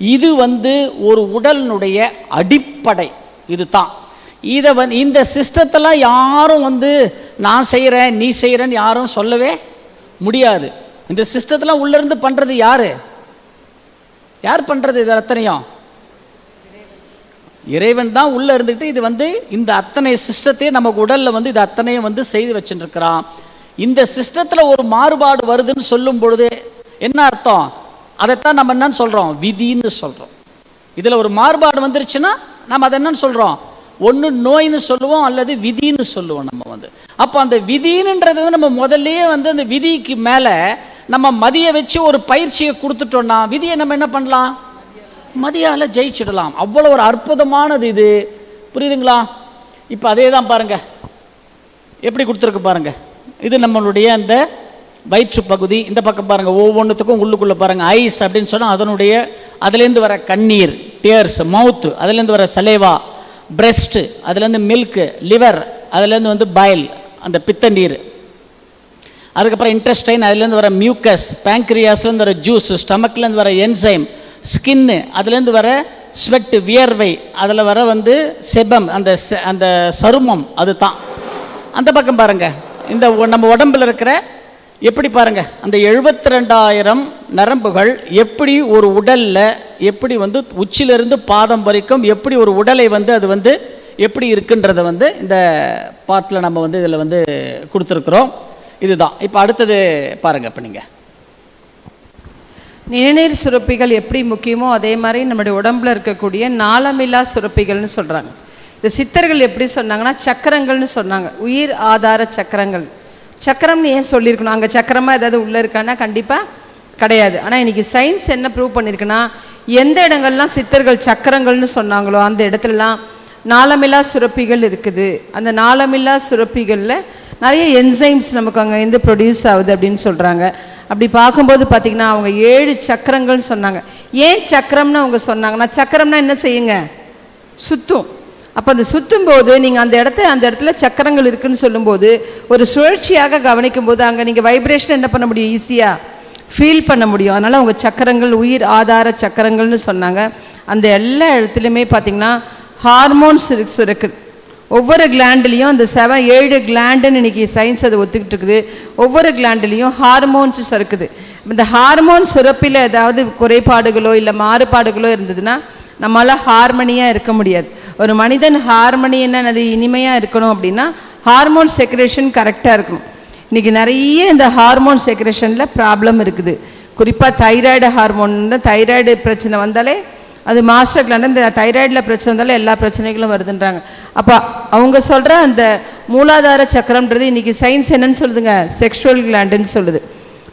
இது. வந்து ஒரு உடலினுடைய அடிப்படை. இதுதான். இதை வந்து இந்த சிஸ்டத்தெல்லாம் யாரும் வந்து நான் செய்கிறேன் நீ செய்கிறேன்னு யாரும் சொல்லவே முடியாது. இந்த சிஸ்டத்தெல்லாம் உள்ளேருந்து பண்ணுறது யார்? யார் பண்ணுறது இது அத்தனையும்? இறைவன் தான் உள்ளே இருந்துக்கிட்டு இது வந்து இந்த அத்தனை சிஸ்டத்தையும் நமக்கு உடலில் வந்து இது அத்தனையும் வந்து செய்து வச்சுட்டுருக்கிறான் இந்த சிஸ்டத்தில் ஒரு மாறுபாடு வருதுன்னு சொல்லும் பொழுது என்ன அர்த்தம்? அதைத்தான் நம்ம என்னன்னு சொல்கிறோம் விதின்னு சொல்கிறோம் இதில் ஒரு மாறுபாடு வந்துருச்சுன்னா நம்ம அதை என்னன்னு சொல்கிறோம் ஒன்று நோயின்னு சொல்லுவோம் அல்லது விதின்னு சொல்லுவோம் நம்ம வந்து. அப்போ அந்த விதின்றது வந்து நம்ம முதல்லயே வந்து அந்த விதிக்கு மேலே நம்ம மதியை வச்சு ஒரு பயிற்சியை கொடுத்துட்டோம்னா விதியை நம்ம என்ன பண்ணலாம்? மதியால் ஜெயிச்சிடலாம். அவ்வளோ ஒரு அற்புதமானது இது. புரியுதுங்களா? இப்போ அதே தான் பாருங்கள் எப்படி கொடுத்துருக்கு பாருங்கள் இது நம்மளுடைய அந்த வயிற்று பகுதி இந்த பக்கம் பாருங்க ஒவ்வொன்றுத்துக்கும் உள்ளுக்குள்ளே பாருங்க ஐஸ் அப்படின்னு சொன்னால் அதனுடைய அதுலேருந்து வர கண்ணீர் டியர்ஸ் மவுத்து அதுலேருந்து வர சலேவா பிரெஸ்ட்டு அதுலேருந்து மில்க்கு லிவர் அதுலேருந்து வந்து பைல் அந்த பித்த நீர் அதுக்கப்புறம் இன்ட்ரெஸ்டைன் அதுலேருந்து வர மியூக்கஸ் பேங்க்ரியாஸ்லேருந்து வர ஜூஸ் ஸ்டமக்லேருந்து வர என்சைம் ஸ்கின்னு அதுலேருந்து வர ஸ்வெட்டு வியர்வை அதில் வர வந்து செபம் அந்த அந்த சருமம் அது தான் அந்த பக்கம் பாருங்கள் இந்த நம்ம உடம்புல இருக்கிற எப்படி பாருங்க அந்த எழுபத்தி ரெண்டாயிரம் நரம்புகள் எப்படி ஒரு உடலில் எப்படி வந்து உச்சிலிருந்து பாதம் வரைக்கும் எப்படி ஒரு உடலை வந்து அது வந்து எப்படி இருக்குன்றத வந்து இந்த பாட்டில் நம்ம வந்து இதில் வந்து கொடுத்துருக்குறோம். இதுதான். இப்போ அடுத்தது பாருங்க இப்போ நீங்கள் நிணநீர் சுரப்பிகள் எப்படி முக்கியமோ அதே மாதிரி நம்முடைய உடம்புல இருக்கக்கூடிய நாளமில்லா சுரப்பிகள்னு சொல்கிறாங்க இந்த சித்தர்கள் எப்படி சொன்னாங்கன்னா சக்கரங்கள்னு சொன்னாங்க. உயிர் ஆதார சக்கரங்கள். சக்கரம்னு ஏன் சொல்லியிருக்கணும்? அங்கே சக்கரமாக ஏதாவது உள்ளே இருக்கான்னா கண்டிப்பாக கிடையாது. ஆனால் இன்றைக்கி சயின்ஸ் என்ன ப்ரூவ் பண்ணியிருக்குன்னா எந்த இடங்கள்லாம் சித்தர்கள் சக்கரங்கள்னு சொன்னாங்களோ அந்த இடத்துலலாம் நாளமில்லா சுரப்பிகள் இருக்குது. அந்த நாளமில்லா சுரப்பிகளில் நிறைய என்சைம்ஸ் நமக்கு அங்கே இருந்து ப்ரொடியூஸ் ஆகுது அப்படின்னு சொல்கிறாங்க அப்படி பார்க்கும்போது பார்த்திங்கன்னா அவங்க ஏழு சக்கரங்கள்னு சொன்னாங்க. ஏன் சக்கரம்னு அவங்க சொன்னாங்கன்னா சக்கரம்னா என்ன செய்யுங்க? சுத்தும். அப்போ அந்த சுற்றும் போது நீங்கள் அந்த இடத்த அந்த இடத்துல சக்கரங்கள் இருக்குதுன்னு சொல்லும்போது ஒரு சுழற்சியாக கவனிக்கும் போது அங்கே நீங்கள் வைப்ரேஷன் என்ன பண்ண முடியும்? ஈஸியாக ஃபீல் பண்ண முடியும். அதனால் அவங்க சக்கரங்கள் உயிர் ஆதார சக்கரங்கள்னு சொன்னாங்க. அந்த எல்லா இடத்துலையுமே பார்த்திங்கன்னா ஹார்மோன்ஸ் இருக்கு சுரக்குது ஒவ்வொரு கிளாண்டுலேயும் அந்த செவன் ஏழு கிளாண்டுன்னு இன்னைக்கு சயின்ஸ் அதை ஒத்துக்கிட்டு இருக்குது. ஒவ்வொரு கிளாண்டுலேயும் ஹார்மோன்ஸ் சுரக்குது. இந்த ஹார்மோன் சுரப்பில் ஏதாவது குறைபாடுகளோ இல்லை மாறுபாடுகளோ இருந்ததுன்னா நம்மளால் ஹார்மனியாக இருக்க முடியாது. ஒரு மனிதன் ஹார்மனி என்னது இனிமையாக இருக்கணும் அப்படின்னா ஹார்மோன் செக்ரேஷன் கரெக்டாக இருக்கணும். இன்றைக்கி நிறைய இந்த ஹார்மோன் செக்ரேஷனில் ப்ராப்ளம் இருக்குது. குறிப்பாக தைராய்டு ஹார்மோன் தைராய்டு பிரச்சனை வந்தாலே அது மாஸ்டர் கிளாண்ட் இந்த தைராய்டில் பிரச்சனை இருந்தாலும் எல்லா பிரச்சனைகளும் வருதுன்றாங்க. அப்போ அவங்க சொல்கிற அந்த மூலாதார சக்கரம்ன்றது இன்றைக்கி சயின்ஸ் என்னன்னு சொல்லுதுங்க? செக்ஷுவல் கிளாண்டுன்னு சொல்லுது.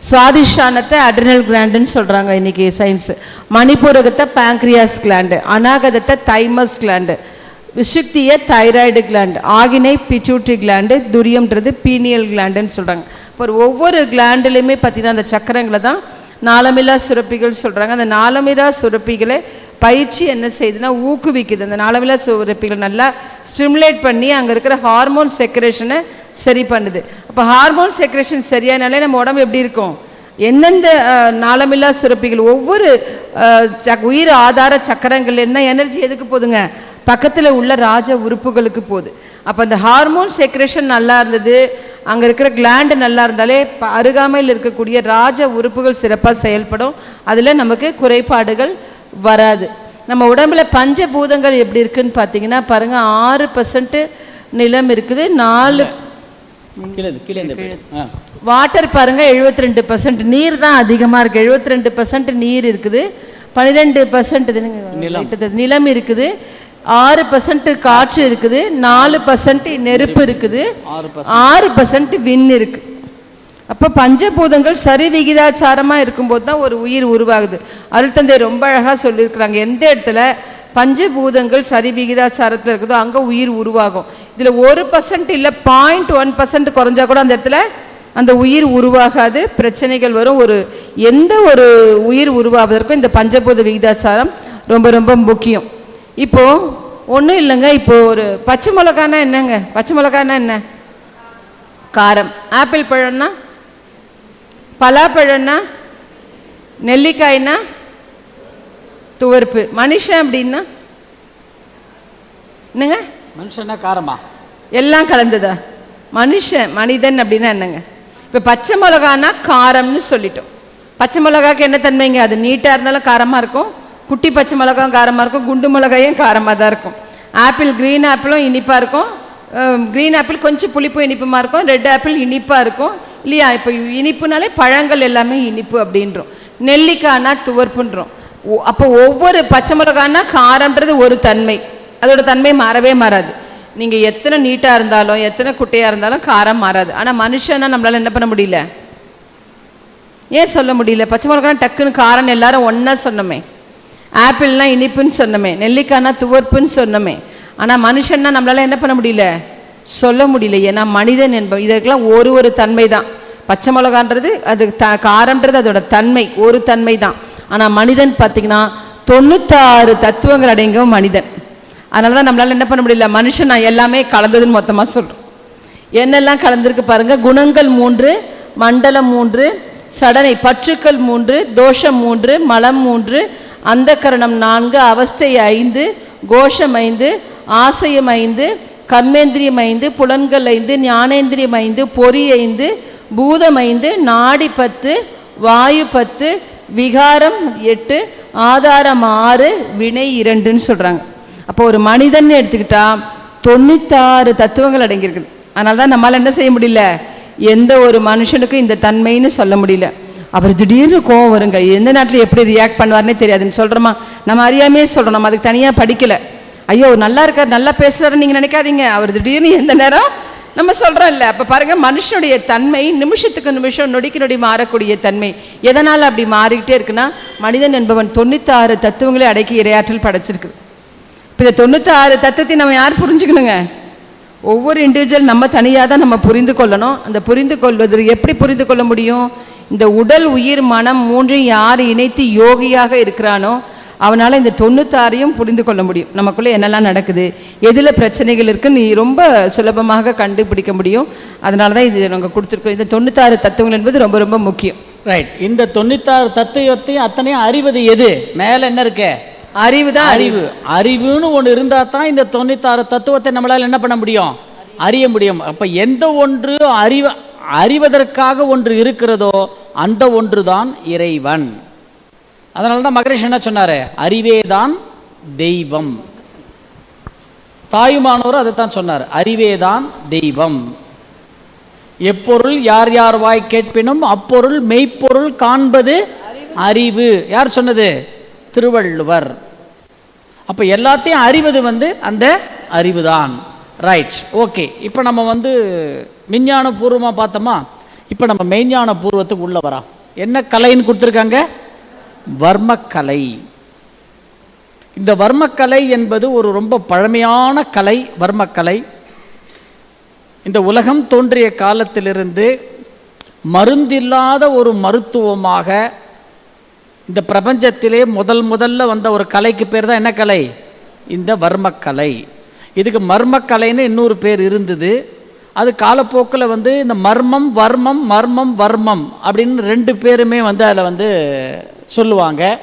சுவாதிஷானத்தை அட்ரினல் கிளாண்டுன்னு சொல்கிறாங்க இன்றைக்கி சயின்ஸ் மணிப்பூரகத்தை பேங்க்ரியாஸ் கிளாண்டு அநாகதத்தை தைமஸ் கிளாண்டு விசுக்திய தைராய்டு கிளாண்ட் ஆகினை பிச்சூட்ரி கிளாண்டு துரியம்ன்றது பீனியல் கிளாண்டுன்னு சொல்கிறாங்க இப்போ ஒவ்வொரு கிளாண்டுலையுமே பார்த்திங்கன்னா அந்த சக்கரங்களை தான் நாளமில்லா சுரப்பிகள் சொல்கிறாங்க அந்த நாளமில்லா சுரப்பிகளை பயிற்சி என்ன செய்யுதுன்னா ஊக்குவிக்குது. அந்த நாளமில்லா சுரப்பிகள் நல்லா ஸ்டிமுலேட் பண்ணி அங்கே இருக்கிற ஹார்மோன் செக்ரேஷனை சரி பண்ணுது. அப்போ ஹார்மோன் செக்ரேஷன் சரியானாலே நம்ம உடம்பு எப்படி இருக்கும்? எந்தெந்த நாளமில்லா சுரப்பிகள் ஒவ்வொரு உயிர் ஆதார சக்கரங்கள் என்ன எனர்ஜி எதுக்கு போதுங்க? பக்கத்தில் உள்ள ராஜ உறுப்புகளுக்கு போகுது. அப்போ அந்த ஹார்மோன் செக்ரேஷன் நல்லா இருந்தது. அங்கே இருக்கிற கிளாண்டு நல்லா இருந்தாலே அருகாமையில் இருக்கக்கூடிய ராஜ உறுப்புகள் சிறப்பாக செயல்படும். அதில் நமக்கு குறைபாடுகள் வராது. நம்ம உடம்புல பஞ்சபூதங்கள் எப்படி இருக்குன்னு பார்த்தீங்கன்னா பாருங்கள் ஆறு பர்சன்ட் நிலம் இருக்குது நாலு வாட்டர் பாருங்க 72% ரெண்டு பர்சன்ட் நீர் தான் அதிகமாக இருக்குது 72% ரெண்டு பர்சன்ட் நீர் இருக்குது. பன்னிரெண்டு பர்சன்ட். நிலம் இருக்குது. ஆறு பர்சன்ட் காற்று இருக்குது நாலு பர்சன்ட் நெருப்பு இருக்குது ஆறு பர்சன்ட் விண் இருக்கு. அப்போ பஞ்சபூதங்கள் சரி விகிதாச்சாரமாக இருக்கும்போது தான் ஒரு உயிர் உருவாகுது. அருள்தந்தை ரொம்ப அழகாக சொல்லியிருக்கிறாங்க. எந்த இடத்துல பஞ்சபூதங்கள் சரி விகிதாச்சாரத்தில் இருக்குதோ அங்கே உயிர் உருவாகும். இதில் ஒரு பர்சன்ட் இல்லை பாயிண்ட் ஒன் பர்சன்ட் குறைஞ்சா கூட அந்த இடத்துல அந்த உயிர் உருவாகாது. பிரச்சனைகள் வரும். ஒரு எந்த ஒரு உயிர் உருவாவதற்கும் இந்த பஞ்சபூத விகிதாச்சாரம் ரொம்ப ரொம்ப முக்கியம். இப்போ ஒன்றும் இல்லைங்க இப்போ ஒரு பச்சை மிளகானா என்னங்க? பச்சை மிளகானா என்ன? காரம். ஆப்பிள் பழம்னா? பலாப்பழம்னா? நெல்லிக்காய்னா? துவர்ப்பு. மனுஷன் அப்படின்னா? என்னங்க? மனுஷன்னா காரமா? எல்லாம் கலந்ததா? மனுஷன் மனிதன் அப்படின்னா என்னங்க? இப்போ பச்சை மிளகானா காரம்னு சொல்லிட்டோம். பச்சை மிளகாக்கு என்ன தன்மைங்க? அது நீட்டாக இருந்தாலும் காரமாக இருக்கும். குட்டி பச்சை மிளகாயும் காரமாக இருக்கும் குண்டு மிளகாயும் காரமாக தான் இருக்கும். ஆப்பிள் க்ரீன் ஆப்பிளும் இனிப்பாக இருக்கும். க்ரீன் ஆப்பிள் கொஞ்சம் புளிப்பு இனிப்புமா இருக்கும் ரெட் ஆப்பிள் இனிப்பாக இருக்கும். இல்லையா? இப்போ இனிப்புனாலே பழங்கள் எல்லாமே இனிப்பு அப்படின்றோம். நெல்லிக்காய்னா துவர்ப்புன்றோம். அப்போ ஒவ்வொரு பச்சை மிளகானா காரம்ன்றது ஒரு தன்மை. அதோட தன்மை மாறவே மாறாது. நீங்கள் எத்தனை நீட்டாக இருந்தாலும் எத்தனை குட்டையாக இருந்தாலும் காரம் மாறாது. ஆனால் மனுஷனா நம்மளால் என்ன பண்ண முடியல? ஏன் சொல்ல முடியல? பச்சை மிளகானா டக்குன்னு காரம் எல்லாரும் ஒன்றா சொன்னோமே. ஆப்பிள்னா இனிப்புன்னு சொன்னோமே நெல்லிக்காய்னா துவர்ப்புன்னு சொன்னோமே. ஆனால் மனுஷன்னா நம்மளால் என்ன பண்ண முடியல? சொல்ல முடியல. ஏன்னா மனிதன் என்ப இதற்கெல்லாம் ஒரு ஒரு தன்மை தான் பச்சை மிளகான்றது அது த காரன்றது அதோட தன்மை ஒரு தன்மை தான் ஆனால் மனிதன் பார்த்தீங்கன்னா தொண்ணூத்தாறு தத்துவங்கள் அடங்கிய மனிதன். அதனால தான் நம்மளால் என்ன பண்ண முடியல? மனுஷன் நான் எல்லாமே கலந்ததுன்னு மொத்தமாக சொல்கிறோம் என்னெல்லாம் கலந்துருக்கு பாருங்கள் குணங்கள் மூன்று மண்டலம் மூன்று சடனை பற்றுக்கள் மூன்று தோஷம் மூன்று மலம் மூன்று அந்த கரணம் நான்கு அவஸ்தை ஐந்து கோஷம் ஐந்து ஆசையம் ஐந்து கர்மேந்திரியம் ஐந்து புலன்கள் ஐந்து ஞானேந்திரியம் ஐந்து பொறி ஐந்து பூதம் ஐந்து நாடி பத்து வாயு பத்து விகாரம் எட்டு ஆதாரம் ஆறு வினை இரண்டுன்னு சொல்கிறாங்க அப்போ ஒரு மனிதன் எடுத்துக்கிட்டா தொண்ணூத்தாறு தத்துவங்கள் அடங்கியிருக்குது அதனால தான் நம்மளால் என்ன செய்ய முடியல? எந்த ஒரு மனுஷனுக்கும் இந்த தன்மைன்னு சொல்ல முடியல. அவர் திடீர்னு கோவம் வருங்க. எந்த நேரத்தில் எப்படி ரியாக்ட் பண்ணுவார்னே தெரியாதுன்னு சொல்கிறோமா நம்ம அறியாமே சொல்கிறோம் நம்ம அதுக்கு தனியாக படிக்கலை. ஐயோ நல்லா இருக்கார் நல்லா பேசுகிறாரு நீங்கள் நினைக்காதீங்க. அவர் திடீர்னு எந்த நேரம் நம்ம சொல்கிறோம் இல்லை. அப்போ பாருங்கள் மனுஷனுடைய தன்மை நிமிஷத்துக்கு நிமிஷம் நொடிக்கு நொடி மாறக்கூடிய தன்மை. எதனால் அப்படி மாறிக்கிட்டே இருக்குன்னா மனிதன் என்பவன் தொண்ணூத்தாறு தத்துவங்களை அடக்கி இரையாற்றல் படைச்சிருக்குது. இப்போ இந்த தொண்ணூத்தாறு தத்துவத்தை நம்ம யார் புரிஞ்சுக்கணுங்க? ஒவ்வொரு இண்டிவிஜுவல் நம்ம தனியாக தான் நம்ம புரிந்து கொள்ளணும். அந்த புரிந்து கொள்வது எப்படி புரிந்து கொள்ள முடியும்? இந்த உடல் உயிர் மனம் மூன்றையும் யார் இணைத்து யோகியாக இருக்கிறானோ அவனால் இந்த தொண்ணூத்தாறையும் புரிந்து கொள்ள முடியும். நமக்குள்ளே என்னெல்லாம் நடக்குது எதில் பிரச்சனைகள் இருக்குன்னு நீ ரொம்ப சுலபமாக கண்டுபிடிக்க முடியும். அதனால தான் இது நாங்கள் கொடுத்துருக்கோம் இந்த தொண்ணூத்தாறு தத்துவங்கள் என்பது ரொம்ப ரொம்ப முக்கியம். ரைட் இந்த தொண்ணூத்தாறு தத்துவத்தையும் அத்தனையும் அறிவது எது? மேல என்ன இருக்கு? அறிவு தான் அறிவு. அறிவுன்னு ஒன்று இருந்தால் தான் இந்த தொண்ணூத்தாறு தத்துவத்தை நம்மளால் என்ன பண்ண முடியும்? அறிய முடியும். அப்போ எந்த ஒன்று அறிவ அறிவதற்காக ஒன்று இருக்கிறதோ அந்த ஒன்று தான் இறைவன். அதனால தான் மகரிஷ் என்ன சொன்னார்? அறிவே தான் தெய்வம். தாயுமானவர் அதைத்தான் சொன்னார். அறிவே தான் தெய்வம். எப்பொருள் யார் யார் வாய் கேட்பினும் அப்பொருள் மெய்ப்பொருள் காண்பது அறிவு. யார் சொன்னது? திருவள்ளுவர். அப்போ எல்லாத்தையும் அறிவது வந்து அந்த அறிவுதான். ரைட் ஓகே இப்போ நம்ம வந்து விஞ்ஞான பூர்வமாக பார்த்தோமா? இப்போ நம்ம மெய்ஞான பூர்வத்துக்கு உள்ளே வரா. என்ன கலைன்னு கொடுத்துருக்காங்க? வர்மக்கலை. இந்த வர்மக்கலை என்பது ஒரு ரொம்ப பழமையான கலை வர்மக்கலை. இந்த உலகம் தோன்றிய காலத்திலிருந்து மருந்தில்லாத ஒரு மருத்துவமாக இந்த பிரபஞ்சத்திலே முதல் முதல்ல வந்த ஒரு கலைக்கு பேர் தான் என்ன கலை? இந்த வர்மக்கலை. இதுக்கு மர்மக்கலைன்னு இன்னொரு பேர் இருந்தது. அது காலப்போக்கில் வந்து இந்த மர்மம் வர்மம் மர்மம் வர்மம் அப்படின்னு ரெண்டு பேருமே வந்து அதில் வந்து சொல்லுவாங்க.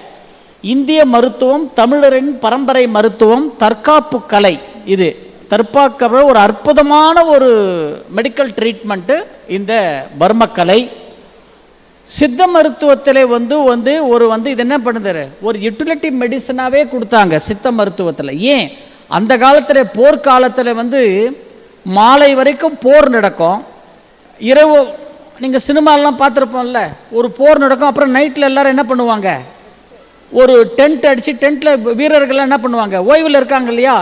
இந்திய மருத்துவம் தமிழரின் பரம்பரை மருத்துவம் தற்காப்பு கலை இது. தற்காக்க ஒரு அற்புதமான ஒரு மெடிக்கல் ட்ரீட்மெண்ட்டு இந்த பர்மக்கலை சித்த மருத்துவத்தில் வந்து வந்து ஒரு வந்து இது என்ன பண்ணுது ஒரு யூட்டிலிட்டி மெடிசனாகவே கொடுத்தாங்க சித்த மருத்துவத்தில். ஏன்? அந்த காலத்தில் போர்க்காலத்தில் வந்து மாலை வரைக்கும் போர் நடக்கும். இரவு நீங்கள் சினிமாலாம் பார்த்துருப்போம்ல ஒரு போர் நடக்கும் அப்புறம் நைட்டில் எல்லாரும் என்ன பண்ணுவாங்க? ஒரு டென்ட் அடித்து டென்ட்டில் வீரர்கள்லாம் என்ன பண்ணுவாங்க? ஓய்வில் இருக்காங்க இல்லையா?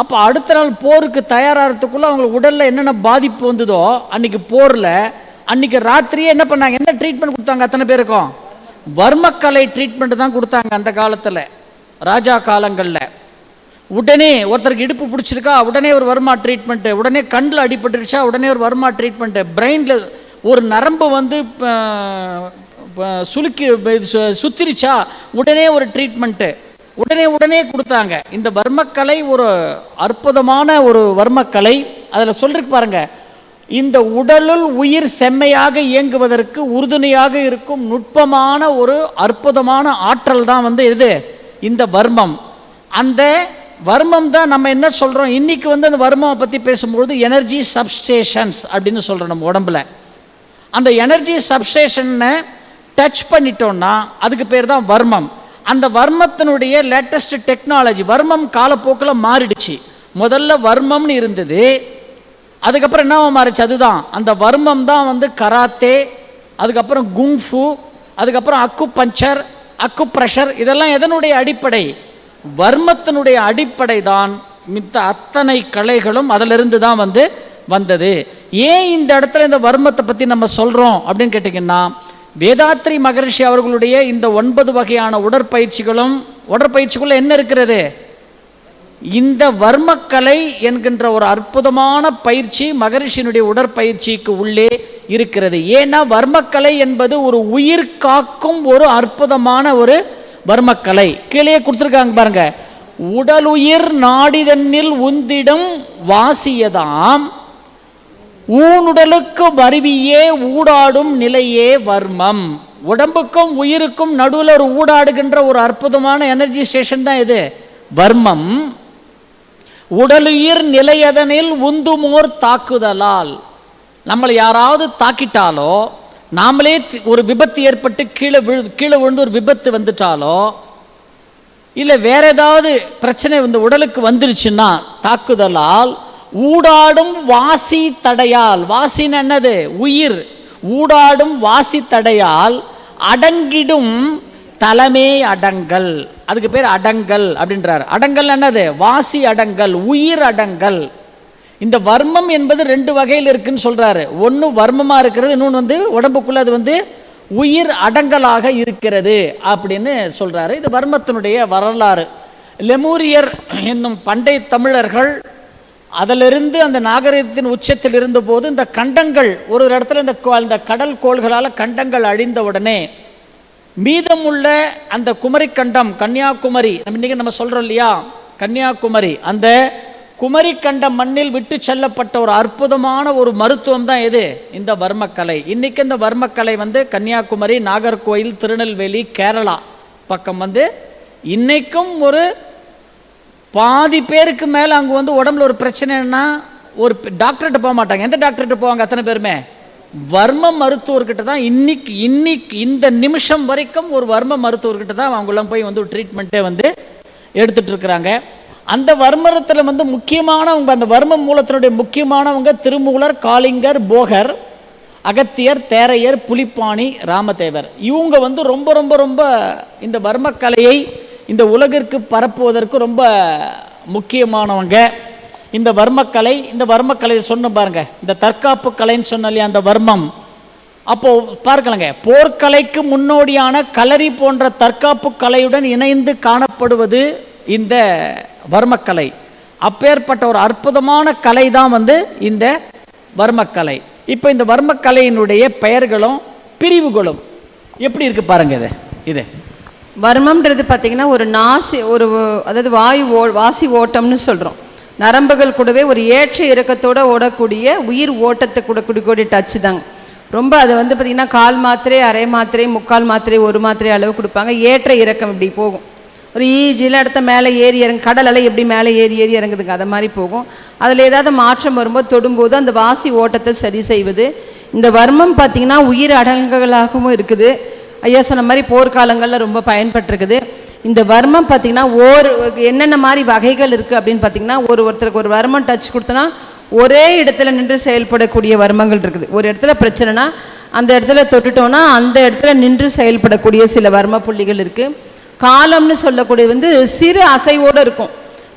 அப்போ அடுத்த நாள் போருக்கு தயாராகிறதுக்குள்ளே அவங்களுக்கு உடலில் என்னென்ன பாதிப்பு வந்ததோ அன்றைக்கி போரில் அன்னைக்கு ராத்திரியே என்ன பண்ணாங்க? என்ன ட்ரீட்மெண்ட் கொடுத்தாங்க அத்தனை பேருக்கும்? வர்மக்கலை ட்ரீட்மெண்ட் தான் கொடுத்தாங்க அந்த காலத்தில் ராஜா காலங்களில். உடனே ஒருத்தருக்கு இடுப்பு பிடிச்சிருக்கா உடனே ஒரு வர்மா ட்ரீட்மெண்ட்டு உடனே கண்ணில் அடிபட்டுருச்சா உடனே ஒரு வருமா ட்ரீட்மெண்ட்டு பிரெயினில் ஒரு நரம்பு வந்து ப- ப- சு- சுத்திருச்சா உடனே ஒரு ட்ரீட்மெண்ட்டு உடனே உடனே கொடுத்தாங்க. இந்த வர்மக்கலை ஒரு அற்புதமான ஒரு வர்மக்கலை. அதில் சொல்லிருக்கு பாருங்க இந்த உடலுள் உயிர் செம்மையாக இயங்குவதற்கு உறுதுணையாக இருக்கும் நுட்பமான ஒரு அற்புதமான ஆற்றல் தான் வந்து இது இந்த வர்மம். அந்த வர்மம் தான் நம்ம என்ன சொல்கிறோம் இன்னைக்கு வந்து அந்த வர்மம் பற்றி பேசும்பொழுது எனர்ஜி சப்ஸ்டேஷன்ஸ் அப்படின்னு சொல்கிறோம் நம்ம உடம்புல. அந்த எனர்ஜி சப்ஸ்டேஷனை டச் பண்ணிட்டோம்னா அதுக்கு பேர் தான் வர்மம். அந்த வர்மத்தினுடைய லேட்டஸ்ட் டெக்னாலஜி வர்மம் காலப்போக்கில் மாறிடுச்சு. முதல்ல வர்மம்னு இருந்தது அதுக்கப்புறம் என்ன மாறிச்சு? அதுதான். அந்த வர்மம் தான் வந்து கராத்தே அதுக்கப்புறம் குங்ஃபு அதுக்கப்புறம் அக்கு பஞ்சர் அக்கு ப்ரெஷர் இதெல்லாம் எதனுடைய அடிப்படை? வர்மத்தினுடைய அடிப்படை தான் மித்த அத்தனை கலைகளும் அதிலிருந்து தான் வந்து வந்தது. ஏன் இந்த இடத்துல இந்த வர்மத்தை பற்றி நம்ம சொல்கிறோம் அப்படின்னு கேட்டிங்கன்னா வேதாத்ரி மகரிஷி அவர்களுடைய இந்த ஒன்பது வகையான உடற்பயிற்சிகளும் உடற்பயிற்சிக்குள்ள என்ன இருக்கிறது? இந்த வர்மக்கலை என்கின்ற ஒரு அற்புதமான பயிற்சி மகரிஷியினுடைய உடற்பயிற்சிக்கு உள்ளே இருக்கிறது. ஏன்னா வர்மக்கலை என்பது ஒரு உயிர் காக்கும் ஒரு அற்புதமான ஒரு வர்மக்கலை. கீழே கொடுத்துருக்காங்க பாருங்க. உடலுயிர் நாடிதன்னில் உந்திடம் வாசியதாம். ஊனுடலுக்கு வருவியே ஊடாடும் நிலையே வர்மம். உடம்புக்கும் உயிருக்கும் நடுவில் ஒரு ஊடாடுகின்ற ஒரு அற்புதமான எனர்ஜி ஸ்டேஷன் தான் இது. வர்மம். உடலுயிர் நிலையதனில் உந்துமோர் தாக்குதலால். நம்மளை யாராவது தாக்கிட்டாலோ நாமளே ஒரு விபத்து ஏற்பட்டு கீழே விழு கீழே விழுந்து ஒரு விபத்து வந்துட்டாலோ இல்லை வேற ஏதாவது பிரச்சனை வந்து உடலுக்கு வந்துருச்சுன்னா தாக்குதலால் ஊடாடும் வாசி தடையால் வாசின்னு என்னது? உயிர். ஊடாடும் வாசி தடையால் அடங்கிடும் தலைமே அடங்கல். அதுக்கு பேர் அடங்கல் அப்படின்றார். அடங்கல் என்னது? வாசி அடங்கல் உயிர் அடங்கல். இந்த வர்மம் என்பது ரெண்டு வகையில் இருக்குன்னு சொல்கிறாரு ஒன்று வர்மமாக இருக்கிறது இன்னொன்று வந்து உடம்புக்குள்ள அது வந்து உயிர் அடங்கலாக இருக்கிறது அப்படின்னு சொல்கிறாரு இது வர்மத்தினுடைய வரலாறு. லெமூரியர் என்னும் பண்டை தமிழர்கள் அதிலிருந்து அந்த நாகரிகத்தின் உச்சத்தில் இருந்தபோது இந்த கண்டங்கள் ஒரு ஒரு இடத்துல இந்த கோ- இந்த கடல் கோள்களால் கண்டங்கள் அழிந்த உடனே மீதமுள்ள அந்த குமரிக்கண்டம் கன்னியாகுமரி நம்ம இன்னைக்கு நம்ம சொல்கிறோம் இல்லையா? கன்னியாகுமரி அந்த குமரி கண்ட மண்ணில் விட்டு செல்லப்பட்ட ஒரு அற்புதமான ஒரு மருத்துவம் தான் எது? இந்த வர்மக்கலை. இன்னைக்கு இந்த வர்மக்கலை வந்து கன்னியாகுமரி நாகர்கோயில் திருநெல்வேலி கேரளா பக்கம் வந்து இன்னைக்கும் ஒரு பாதி பேருக்கு மேலே அங்கே வந்து உடம்புல ஒரு பிரச்சனைன்னா ஒரு டாக்டர்கிட்ட போக மாட்டாங்க. எந்த டாக்டர்கிட்ட போவாங்க அத்தனை பேருமே? வர்ம மருத்துவர்கிட்ட தான் இன்னைக்கு இன்னைக்கு இந்த நிமிஷம் வரைக்கும் ஒரு வர்ம மருத்துவர்கிட்ட தான் அவங்களாம் போய் வந்து ட்ரீட்மெண்ட்டே வந்து எடுத்துட்டு இருக்கிறாங்க. அந்த வர்மரத்தில் வந்து முக்கியமானவங்க அந்த வர்ம மூலத்தினுடைய முக்கியமானவங்க திருமூலர் காளிங்கர் போகர் அகத்தியர் தேரையர் புலிப்பாணி ராமதேவர். இவங்க வந்து ரொம்ப ரொம்ப ரொம்ப இந்த வர்மக்கலையை இந்த உலகிற்கு பரப்புவதற்கு ரொம்ப முக்கியமானவங்க. இந்த வர்மக்கலை இந்த வர்மக்கலையை சொன்ன பாருங்க. இந்த தற்காப்பு கலைன்னு சொன்ன இல்லையா அந்த வர்மம். அப்போ பார்க்கலங்க. போர்க்கலைக்கு முன்னோடியான களரி போன்ற தற்காப்பு கலையுடன் இணைந்து காணப்படுவது இந்த வர்மக்கலை. அப்பேற்பட்ட ஒரு அற்புதமான கலை தான் வந்து இந்த வர்மக்கலை. இப்போ இந்த வர்மக்கலையினுடைய பெயர்களும் பிரிவுகளும் எப்படி இருக்கு பாருங்க இது இது. வர்மம்ன்றது பார்த்தீங்கன்னா ஒரு நாசி ஒரு அதாவது வாயு ஓ வாசி ஓட்டம்னு சொல்கிறோம் நரம்புகள் கூடவே ஒரு ஏற்ற இறக்கத்தோடு ஓடக்கூடிய உயிர் ஓட்டத்தை கூட கூடிய டச்சு தாங்க. ரொம்ப அது வந்து பார்த்திங்கன்னா கால் மாத்திரை அரை மாத்திரை முக்கால் மாத்திரை ஒரு மாத்திரை அளவு கொடுப்பாங்க. ஏற்ற இறக்கம் இப்படி போகும். ஒரு ஈஜியில் அடுத்த மேலே ஏறி இறங்கு கடல் அலை எப்படி மேலே ஏறி ஏறி இறங்குதுங்க அது மாதிரி போகும். அதில் ஏதாவது மாற்றம் வரும்போது தொடும்போது அந்த வாசி ஓட்டத்தை சரி செய்வது. இந்த வர்மம் பார்த்திங்கன்னா உயிர் அடங்குகளாகவும் இருக்குது. ஐயா சொன்ன மாதிரி போர்க்காலங்களில் ரொம்ப பயன்பட்டிருக்குது. இந்த வர்மம் பார்த்திங்கன்னா ஓர் என்னென்ன மாதிரி வகைகள் இருக்குது அப்படின்னு பார்த்தீங்கன்னா ஒரு ஒருத்தருக்கு ஒரு வர்மம் டச் கொடுத்தனா ஒரே இடத்துல நின்று செயல்படக்கூடிய வர்மங்கள் இருக்குது. ஒரு இடத்துல பிரச்சனைனா அந்த இடத்துல தொட்டுட்டோன்னா அந்த இடத்துல நின்று செயல்படக்கூடிய சில வர்ம புள்ளிகள் இருக்குது காலம்னு சொல்லக்கூடியது வந்து சிறு அசைவோடு இருக்கும்.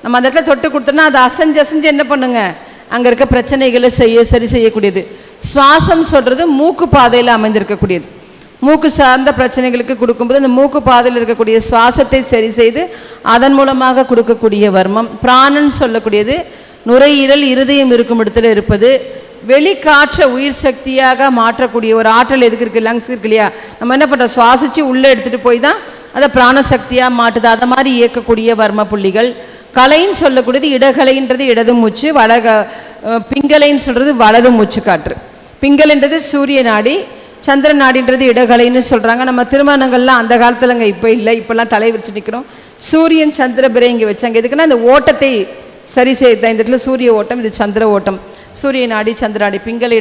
நம்ம அந்த இடத்துல தொட்டு கொடுத்தோன்னா அது அசைஞ்சு அசைஞ்சு என்ன பண்ணுங்க? அங்கே இருக்க பிரச்சனைகளை செய்ய சரி செய்யக்கூடியது. சுவாசம் சொல்கிறது மூக்கு பாதையில் அமைந்திருக்கக்கூடியது. மூக்கு சார்ந்த பிரச்சனைகளுக்கு கொடுக்கும்போது அந்த மூக்கு பாதையில் இருக்கக்கூடிய சுவாசத்தை சரி செய்து அதன் மூலமாக கொடுக்கக்கூடிய வர்மம். பிராணன் சொல்லக்கூடியது நுரையீரல் இருதயம் இருக்கும் இடத்துல இருப்பது. வெளிக்காற்றை உயிர் சக்தியாக மாற்றக்கூடிய ஒரு ஆற்றல் எதுக்கு இருக்குது லங்ஸ் இருக்கு இல்லையா? நம்ம என்ன பண்ணுறோம் சுவாசித்து உள்ளே எடுத்துகிட்டு போய் தான் அதை பிராணசக்தியாக மாட்டுது. அதை மாதிரி இயக்கக்கூடிய வர்ம புள்ளிகள். கலைன்னு சொல்லக்கூடியது இடகலைன்றது இடது மூச்சு வலக பிங்கலைன்னு சொல்கிறது வலது மூச்சு காற்று. பிங்கலைன்றது சூரிய நாடி சந்திர நாடின்றது இடகலைன்னு சொல்கிறாங்க நம்ம திருமணங்கள்லாம் அந்த காலத்துலங்க இப்போ இல்லை. இப்போல்லாம் தலை வச்சு நிற்கிறோம் சூரியன் சந்திர பிறை இங்கே வச்சாங்க. எதுக்குன்னா அந்த ஓட்டத்தை சரி செய்த இந்த இடத்துல சூரிய ஓட்டம் இது சந்திர ஓட்டம். சூரிய நாடி சந்திராடி நாடி பிங்கள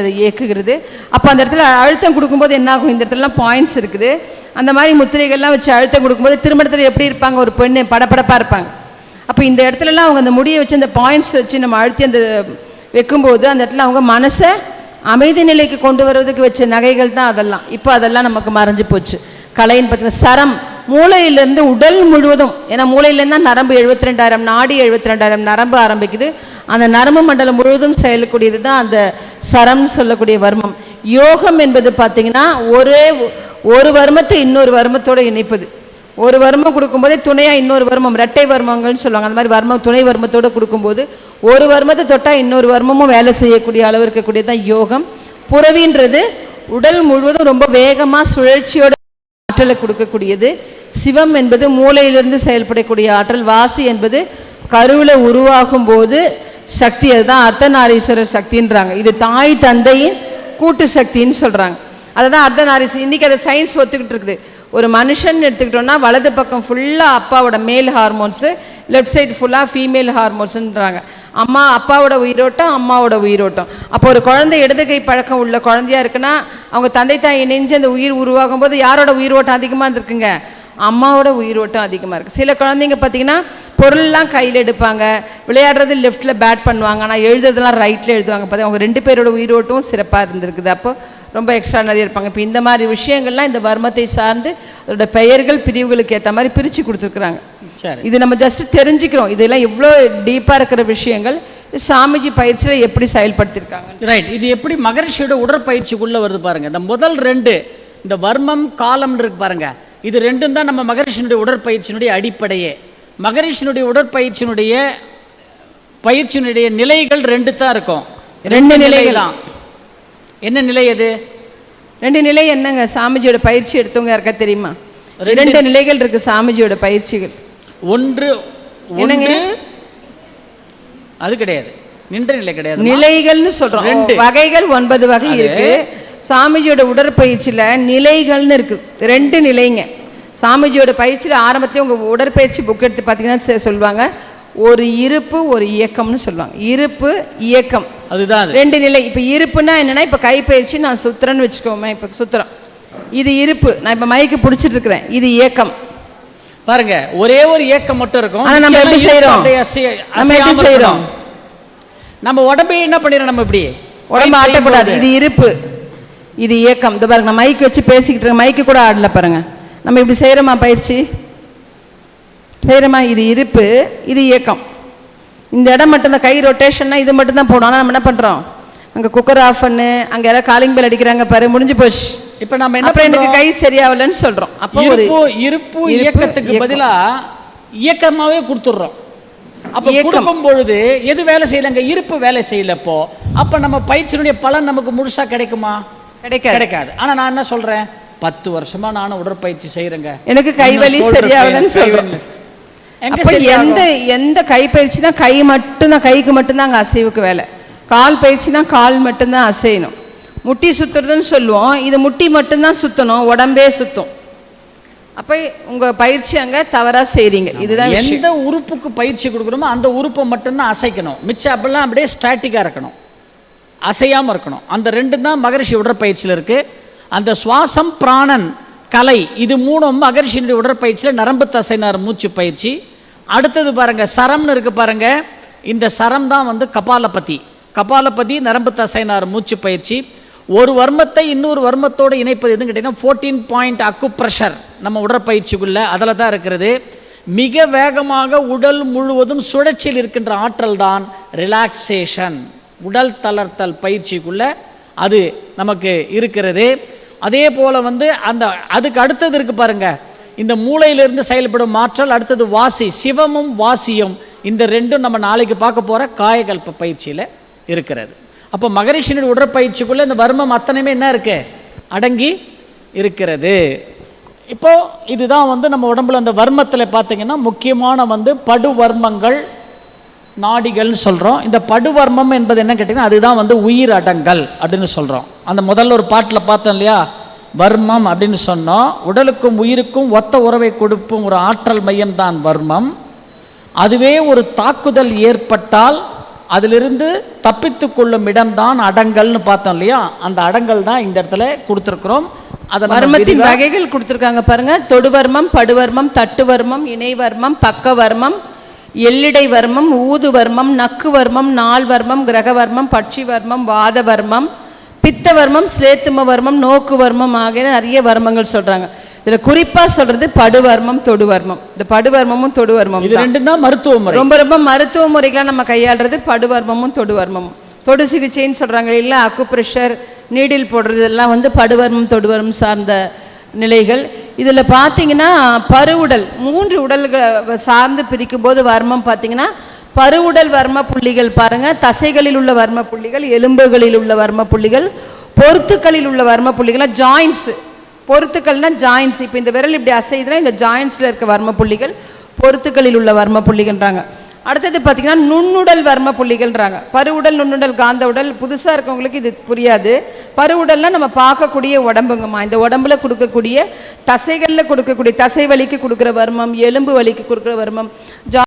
அதை இயக்குகிறது. அப்போ அந்த இடத்துல அழுத்தம் கொடுக்கும்போது என்ன ஆகும் இந்த இடத்துலலாம் பாயிண்ட்ஸ் இருக்குது. அந்த மாதிரி முத்திரைகள்லாம் வச்சு அழுத்தம் கொடுக்கும்போது திருமணத்தில் எப்படி இருப்பாங்க? ஒரு பெண்ணு படபடப்பாக இருப்பாங்க. அப்போ இந்த இடத்துலலாம் அவங்க அந்த முடியை வச்சு அந்த பாயிண்ட்ஸ் வச்சு நம்ம அழுத்தி அந்த வைக்கும்போது அந்த இடத்துல அவங்க மனசை அமைதி நிலைக்கு கொண்டு வர்றதுக்கு வச்ச நகைகள் தான் அதெல்லாம். இப்போ அதெல்லாம் நமக்கு மறைஞ்சு போச்சு. கலைன்னு பார்த்தீங்கன்னா சரம் மூளையிலேருந்து உடல் முழுவதும் ஏன்னா மூளையிலேருந்து தான் நரம்பு எழுபத்தி ரெண்டாயிரம் நாடி எழுபத்தி ரெண்டாயிரம் நரம்பு ஆரம்பிக்குது. அந்த நரம்பு மண்டலம் முழுவதும் செயலக்கூடியது தான் அந்த சரம்னு சொல்லக்கூடிய வர்மம். யோகம் என்பது பார்த்தீங்கன்னா ஒரே ஒரு வர்மத்தை இன்னொரு வர்மத்தோடு இணைப்பது. ஒரு வர்மம் கொடுக்கும்போதே துணையாக இன்னொரு வர்மம் ரெட்டை வர்மங்கள்னு சொல்லுவாங்க. அந்த மாதிரி வர்மம் துணை வர்மத்தோடு கொடுக்கும்போது ஒரு வர்மத்தை தொட்டால் இன்னொரு வர்மமும் வேலை செய்யக்கூடிய அளவு இருக்கக்கூடியது தான் யோகம். புறவின்றது உடல் முழுவதும் ரொம்ப வேகமாக சுழற்சியோட ஆற்றலை கொடுக்கக்கூடியது. சிவம் என்பது மூளையிலிருந்து செயல்படக்கூடிய ஆற்றல் வாசி என்பது கருவில் உருவாகும் போது சக்தி அதுதான் அர்த்தநாரீஸ்வரர் சக்தின்றாங்க. இது தாய் தந்தையின் கூட்டு சக்தின்னு சொல்கிறாங்க அதுதான் அர்த்தநாரீஸ்வரர். இன்றைக்கி அதை சயின்ஸ் ஒத்துக்கிட்டு இருக்குது. ஒரு மனுஷன் எடுத்துக்கிட்டோம்னா வலது பக்கம் ஃபுல்லாக அப்பாவோட மேல் ஹார்மோன்ஸு லெஃப்ட் சைடு ஃபுல்லாக ஃபீமேல் ஹார்மோன்ஸுன்றாங்க அம்மா அப்பாவோட உயிரோட்டம் அம்மாவோட உயிரோட்டம். அப்போ ஒரு குழந்தை இடது கை பழக்கம் உள்ள குழந்தையா இருக்குன்னா அவங்க தந்தை தாய் இணைஞ்சு அந்த உயிர் உருவாகும் போது யாரோட உயிரோட்டம் அதிகமாக இருந்திருக்குங்க? அம்மாவோட உயிரோட்டம் அதிகமாக இருக்குது சில குழந்தைங்க பார்த்தீங்கன்னா பொருள்லாம் கையில் எடுப்பாங்க. விளையாடுறது லெஃப்ட்டில் பேட் பண்ணுவாங்க. ஆனால் எழுதுறதுலாம் ரைட்டில் எழுதுவாங்க. பார்த்தா அவங்க ரெண்டு பேரோட உயிரோட்டமும் சிறப்பாக இருந்திருக்குது. அப்போ ரொம்ப எக்ஸ்ட்ரா நிறைய இருப்பாங்க. இப்போ இந்த மாதிரி விஷயங்கள்லாம் இந்த வர்மத்தை சார்ந்து அதோட பெயர்கள் பிரிவுகளுக்கு ஏற்ற மாதிரி பிரித்து கொடுத்துருக்குறாங்க. சரி. இது நம்ம ஜஸ்ட் தெரிஞ்சுக்கிறோம். இதெல்லாம் எவ்வளோ டீப்பாக இருக்கிற விஷயங்கள் சாமிஜி பயிற்சியில் எப்படி செயல்படுத்தியிருக்காங்க ரைட் இது எப்படி மகரிஷியோட உடற்பயிற்சிக்குள்ளே வருது பாருங்க. இந்த முதல் ரெண்டு இந்த வர்மம் காலம் இருக்கு பாருங்க. இது ரெண்டும் தான் நம்ம மகரிஷினுடைய உடற்பயிற்சியினுடைய அடிப்படையே. மகரிஷினுடைய உடற்பயிற்சியினுடைய பயிற்சியினுடைய நிலைகள் ரெண்டு தான் இருக்கும். ரெண்டு நிலைகள். என்ன நிலை அது? ரெண்டு நிலை என்னங்க? சாமிஜியோட பயிற்சி எடுத்தவங்க யாருக்கா தெரியுமா? ரெண்டு- நிலைகள் இருக்கு சாமிஜியோட பயிற்சிகள். ஒன்று என்னங்க? அது கிடையாது. நின்ற நிலை கிடையாது. நிலைகள்னு சொல்றோம். ரெண்டு. வகைகள் ஒன்பது வகை இருக்கு. சாமிஜியோட உடற்பயிற்சியில நிலைகள்னு இருக்கு. ரெண்டு நிலைங்க. சாமிஜியோட பயிற்சியில ஆரம்பத்துல உங்க உடற்பயிற்சி புக் எடுத்து பார்த்தீங்கன்னா சொல்லுவாங்க. ஒரு இருப்பு ஒரு இயக்கம்னு சொல்லுவாங்க. இருப்பு இயக்கம். அதுதான் அது. ரெண்டு நிலை. இப்போ இருப்புன்னா என்னன்னா இப்போ கைப்பயிற்சி நான் சுத்துறேன்னு வச்சுக்கோமே இப்போ சுத்துறோம். இது இருப்பு. நான் இப்போ மைக்கு பிடிச்சிட்டு இருக்கிறேன் இது இயக்கம். பாருங்க ஒரே ஒரு ஏக்கம் மட்டும் இருக்கும். ஆனா நம்ம எப்படி செய்றோம்? அசைய- நம்ம எப்படி செய்றோம்? நம்ம உடம்பையே என்ன பண்ணிடுறோம் நம்ம இப்படி? உடம்பு ஆட்டக்கூடாது. இது இருப்பு. இது இயக்கம். இந்த பாருங்க நான் மைக் வச்சு பேசிக்கிட்டு இருக்கேன் மைக்கு கூட ஆடல பாருங்க. நம்ம இப்படி செய்கிறோமா பயிற்சி? செய்கிறோமா இது இருப்பு. இது இயக்கம். இந்த இடம் மட்டும்தான் கை ரொட்டேஷன்னா இது மட்டும்தான் போடும். ஆனால் நம்ம என்ன பண்ணுறோம் அங்கே குக்கர் ஆஃப் பண்ணு அங்கே யாராவது காலிங் பெல் அடிக்கிறாங்க பாரு முடிஞ்சு போச்சு. இப்ப நம்ம என்ன அப்புறம் எனக்கு கை சரியாகலன்னு சொல்கிறோம் அப்போ ஒரு இருப்பு இயக்கத்துக்கு இயக்கம். பதிலா இயக்கமாவே கொடுத்துடுறோம். அப்ப. கொடுக்கும் பொழுது எது வேலை செய்யலங்க? இருப்பு வேலை செய்யல இப்போ அப்ப நம்ம பயிற்சியினுடைய பலன் நமக்கு முழுசா கிடைக்குமா? கிடைக்காது. கிடைக்காது. ஆனா நான் என்ன சொல்றேன்? பத்து வருஷமா நானும் உடற்பயிற்சி செய்யறேங்க எனக்கு கை வலி சரியாகலன்னு pain, கை சொல்கிறோம் வலி. எங்க அப்போ? எந்த எந்த கை பயிற்சினா கை மட்டும்தான் கைக்கு மட்டும்தான் அங்கே அசைவுக்கு வேலை. கால் பயிற்சினா கால் மட்டும்தான் அசையணும். முட்டி சுத்துறதுன்னு சொல்லுவோம். இது முட்டி மட்டும்தான் சுத்தணும் உடம்பே சுத்தும். அப்போ உங்கள் பயிற்சி அங்கே தவறாக செய்கிறீங்க இதுதான் எந்த உறுப்புக்கு பயிற்சி கொடுக்குறோமோ அந்த உறுப்பை மட்டும்தான் அசைக்கணும். மிச்சம் அப்படிலாம் அப்படியே ஸ்டாட்டிக்காக இருக்கணும். அசையாமல் இருக்கணும். அந்த ரெண்டு தான் மகரிஷி உடற்பயிற்சியில் இருக்குது அந்த சுவாசம் பிராணன் கலை இது மூணும் மகரிஷியினுடைய உடற்பயிற்சியில் நரம்பு தசைனார் மூச்சு பயிற்சி. அடுத்தது பாருங்கள் சரம்னு இருக்குது பாருங்கள் இந்த சரம் தான் வந்து கபாலபதி. கபாலபதி நரம்பு தசைனார் மூச்சு பயிற்சி. ஒரு வர்மத்தை இன்னொரு வர்மத்தோடு இணைப்பது எதுன்னு கேட்டிங்கன்னா ஃபோர்டீன் பாயிண்ட் அக்கு ப்ரெஷர் நம்ம உடற்பயிற்சிக்குள்ளே அதில் தான் இருக்கிறது. மிக வேகமாக உடல் முழுவதும் சுழற்சியில் இருக்கின்ற ஆற்றல் தான் ரிலாக்ஸேஷன் உடல் தளர்த்தல் பயிற்சிக்குள்ள அது நமக்கு இருக்கிறது. அதே போல் வந்து அந்த அதுக்கு அடுத்தது இருக்குது பாருங்கள் இந்த மூளையிலிருந்து செயல்படும் மாற்றல் அடுத்தது வாசி. சிவமும் வாசியும் இந்த ரெண்டும் நம்ம நாளைக்கு பார்க்க போகிற காயகல்ப பயிற்சியில் இருக்கிறது. அப்போ மகரிஷினுடைய உடற்பயிற்சிக்குள்ளே இந்த வர்மம் அத்தனையுமே என்ன இருக்கு? அடங்கி இருக்கிறது. இப்போ இதுதான் வந்து நம்ம உடம்புல அந்த வர்மத்தில் பார்த்தீங்கன்னா முக்கியமான வந்து படுவர்மங்கள் நாடிகள்னு சொல்கிறோம் இந்த படுவர்மம் என்பது என்ன கேட்டிங்கன்னா அதுதான் வந்து உயிர் அடங்கல் அப்படின்னு சொல்கிறோம் அந்த முதல்ல ஒரு பாட்டில் பார்த்தோம் இல்லையா? வர்மம் அப்படின்னு சொன்னோம். உடலுக்கும் உயிருக்கும் ஒத்த உறவை கொடுக்கும் ஒரு ஆற்றல் மையம் தான் வர்மம். அதுவே ஒரு தாக்குதல் ஏற்பட்டால் அதிலிருந்து தப்பித்து கொள்ளும் இடம்தான் அடங்கல்னு பார்த்தோம் இல்லையா? அந்த அடங்கல் தான் இந்த இடத்துல கொடுத்துருக்குறோம். வர்மத்தின் வகைகள் கொடுத்துருக்காங்க பாருங்க. தொடுவர்மம் படுவர்மம் தட்டுவர்மம் இணைவர்மம் பக்கவர்மம் எல்லிடை வர்மம் ஊதுவர்மம் நக்குவர்மம் நால்வர்மம் கிரகவர்மம் பட்சிவர்மம் வாதவர்மம் பித்தவர்மம் ஸ்லேத்துமவர்மம் நோக்குவர்மம் ஆகிய நிறைய வர்மங்கள் சொல்றாங்க. இதுல குறிப்பா சொல்றது படுவர்மம் தொடுவர்மம். இந்த படுவர்மமும் தொடுவர்மம் இது ரெண்டும் தான் மருத்துவ முறை. ரொம்ப ரொம்ப மருத்துவ முறைகளை நம்ம கையாளுறது படுவர்மமும் தொடுவர்மமும். தொடு சிகிச்சைன்னு சொல்றாங்க இல்லை அக்கு ப்ரெஷர் நீடில் போடுறது இதெல்லாம் வந்து படுவர்மம் தொடுவர்மம் சார்ந்த நிலைகள். இதில் பார்த்தீங்கன்னா பருவுடல் மூன்று உடல்களை சார்ந்து பிரிக்கும் போது வர்மம் பார்த்தீங்கன்னா பருவுடல் வர்ம புள்ளிகள் பாருங்க. தசைகளில் உள்ள வர்ம புள்ளிகள் எலும்புகளில் உள்ள வர்ம புள்ளிகள் பொருத்துக்களில் உள்ள வர்ம புள்ளிகள்லாம் ஜாயின்ஸ் பொருத்துக்கள்னா ஜாயின்ஸ் இப்போ இந்த விரல் இப்படி அசைதுனா இந்த ஜாயின்ஸில் இருக்க வர்ம புள்ளிகள் பொருத்துக்களில் உள்ள வர்ம புள்ளிகள்ன்றாங்க. அடுத்தது பார்த்தீங்கன்னா நுண்ணுடல் வர்ம புள்ளிகள்ன்றாங்க. பருவுடல் நுண்ணுடல் காந்த உடல் புதுசாக இருக்கவங்களுக்கு இது புரியாது. பருவுடல்னால் நம்ம பார்க்கக்கூடிய உடம்புங்கம்மா. இந்த உடம்புல கொடுக்கக்கூடிய தசைகளில் கொடுக்கக்கூடிய தசை வலிக்கு கொடுக்குற வர்மம் எலும்பு வலிக்கு கொடுக்குற வர்மம் ஜா